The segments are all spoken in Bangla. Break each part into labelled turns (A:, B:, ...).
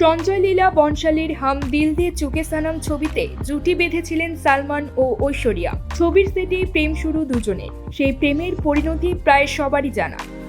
A: সঞ্জয় লীলা বনশালীর হাম দিল দে চুকে সানাম ছবিতে জুটি বেঁধেছিলেন সালমান ও ঐশ্বরিয়া। ছবির সেটে প্রেম শুরু দুজনের। সেই প্রেমের পরিণতি প্রায় সবারই জানা।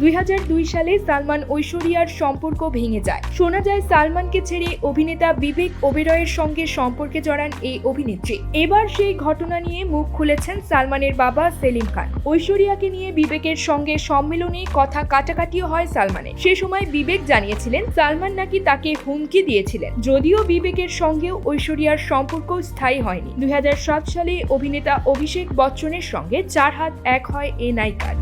A: দুই হাজার দুই সালে সালমান ঐশ্বরিয়ার সম্পর্ক ভেঙে যায়। শোনা যায় সালমানকে ছেড়ে অভিনেতা বিবেক ওবেরয়ের সঙ্গে সম্পর্কে জড়ান এই অভিনেত্রী। এবার সেই ঘটনা নিয়ে মুখ খুলেছেন সালমানের বাবা সেলিম খান। ঐশ্বরিয়াকে নিয়ে বিবেকের সঙ্গে সম্মেলনে কথা কাটাকাটিও হয় সালমানের। সে সময় বিবেক জানিয়েছিলেন, সালমান নাকি তাকে হুমকি দিয়েছিলেন। যদিও বিবেকের সঙ্গেও ঐশ্বরিয়ার সম্পর্ক স্থায়ী হয়নি। দুই হাজার সাত সালে অভিনেতা অভিষেক বচ্চনের সঙ্গে চার হাত এক হয় এ নায়িকার।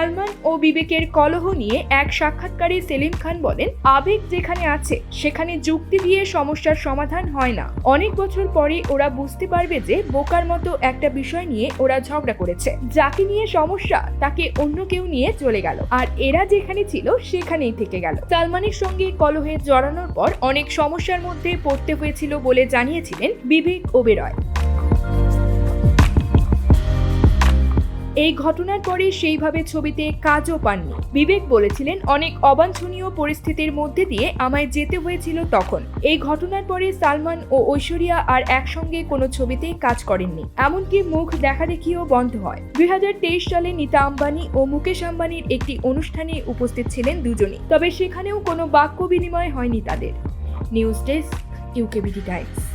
A: সালমান ও বিবেকের কলহ নিয়ে এক সাক্ষাৎকারে সেলিম খান বলেন, আবেগ যেখানে আছে, সেখানে যুক্তি দিয়ে সমস্যার সমাধান হয় না। অনেক বছর পরে ওরা বুঝতে পারবে যে বোকার মতো একটা বিষয় নিয়ে ওরা ঝগড়া করেছে। যাকে নিয়ে সমস্যা, তাকে অন্য কেউ নিয়ে চলে গেল। আর এরা যেখানে ছিল, সেখানেই থেকে গেল। সালমানের সঙ্গে কলহে জড়ানোর পর অনেক সমস্যার মধ্যে পড়তে হয়েছিল বলে জানিয়েছিলেন বিবেক ওবেরয় এই ঘটনার পরে সেইভাবে ছবিতে কাজও পাননি। বিবেক বলেছিলেন, অনেক অবাঞ্ছনীয় পরিস্থিতির মধ্যে দিয়ে আমায় যেতে হয়েছিল তখন। এই ঘটনার পরে সালমান ও ঐশ্বরিয়া আর একসঙ্গে কোনো ছবিতেই কাজ করেননি। এমনকি মুখ দেখাদেখিও বন্ধ হয়। দুই হাজার তেইশ সালে নিতা আম্বানি ও মুকেশ আম্বানির একটি অনুষ্ঠানে উপস্থিত ছিলেন দুজনই। তবে সেখানেও কোনো বাক্য বিনিময় হয়নি তাদের। News desk, UKBD times.